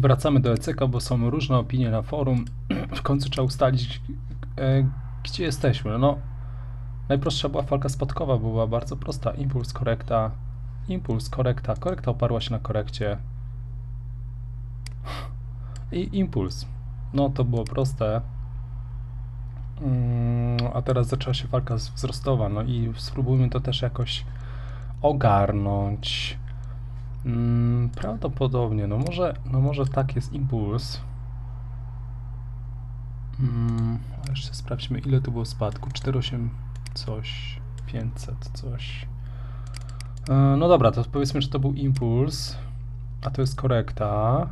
Wracamy do ECK, bo są różne opinie na forum. W końcu trzeba ustalić, e, gdzie jesteśmy. No, najprostsza była falka spadkowa, była bardzo prosta. Impuls, korekta, impuls, korekta. Korekta oparła się na korekcie. I impuls. No, to było proste. Mm, A teraz zaczęła się walka wzrostowa, no i spróbujmy to też jakoś ogarnąć. Mm, prawdopodobnie, no może, no może tak jest impuls. Mm, a jeszcze sprawdźmy, ile tu było spadku. 4,8 coś, 500 coś. E, No dobra, to powiedzmy, że to był impuls, a to jest korekta.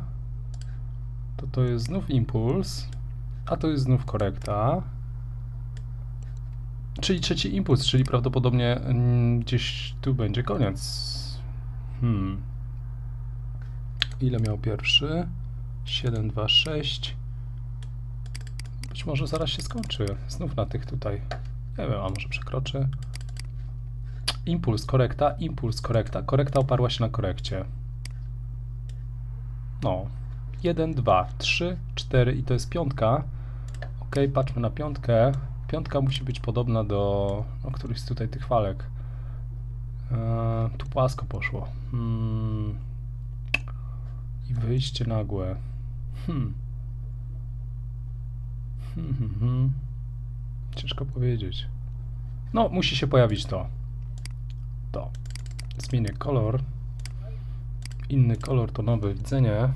To to jest znów impuls, a to jest znów korekta. Czyli trzeci impuls, czyli prawdopodobnie mm, gdzieś tu będzie koniec. Hmm. Ile miał pierwszy? 7, 2, 6. Być może zaraz się skończy. Znów na tych tutaj. Nie wiem, a może przekroczy. Impuls, korekta, impuls, korekta. Korekta oparła się na korekcie. No. 1, 2, 3, 4 i to jest piątka. Ok, patrzmy na piątkę. Piątka musi być podobna do no, którychś z tutaj tych walek. Eee, tu płasko poszło. Hmm. I wyjście nagłe. Hmm. Hmm, hmm, hmm. Ciężko powiedzieć. No, musi się pojawić to. To. Zmienię kolor. Inny kolor to nowe widzenie.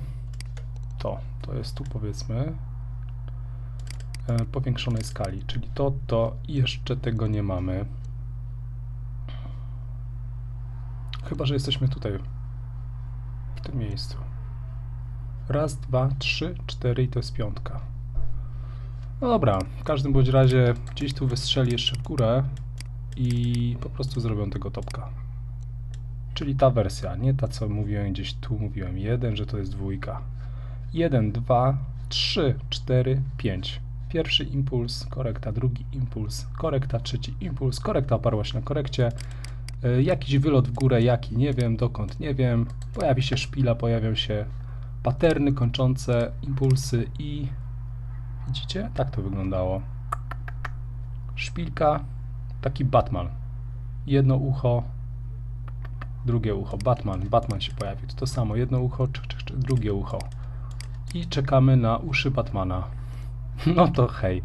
To. To jest tu powiedzmy. E, powiększonej skali, czyli to, to i jeszcze tego nie mamy. Chyba, że jesteśmy tutaj, w tym miejscu. Raz, dwa, trzy, cztery i to jest piątka. No dobra, w każdym bądź razie gdzieś tu wystrzeli jeszcze w górę i po prostu zrobią tego topka. Czyli ta wersja, nie ta co mówiłem gdzieś tu, mówiłem jeden, że to jest dwójka. 1, 2, 3, 4, 5. Pierwszy impuls, korekta, drugi impuls, korekta, trzeci impuls, korekta oparła się na korekcie. Y, Jakiś wylot w górę, jaki nie wiem, dokąd nie wiem. Pojawi się szpila, pojawią się paterny kończące impulsy i widzicie? Tak to wyglądało. Szpilka, taki Batman. Jedno ucho, drugie ucho. Batman, Batman się pojawił. To to samo, jedno ucho, czyk, czyk, czyk, drugie ucho. I czekamy na uszy Batmana. No to hej.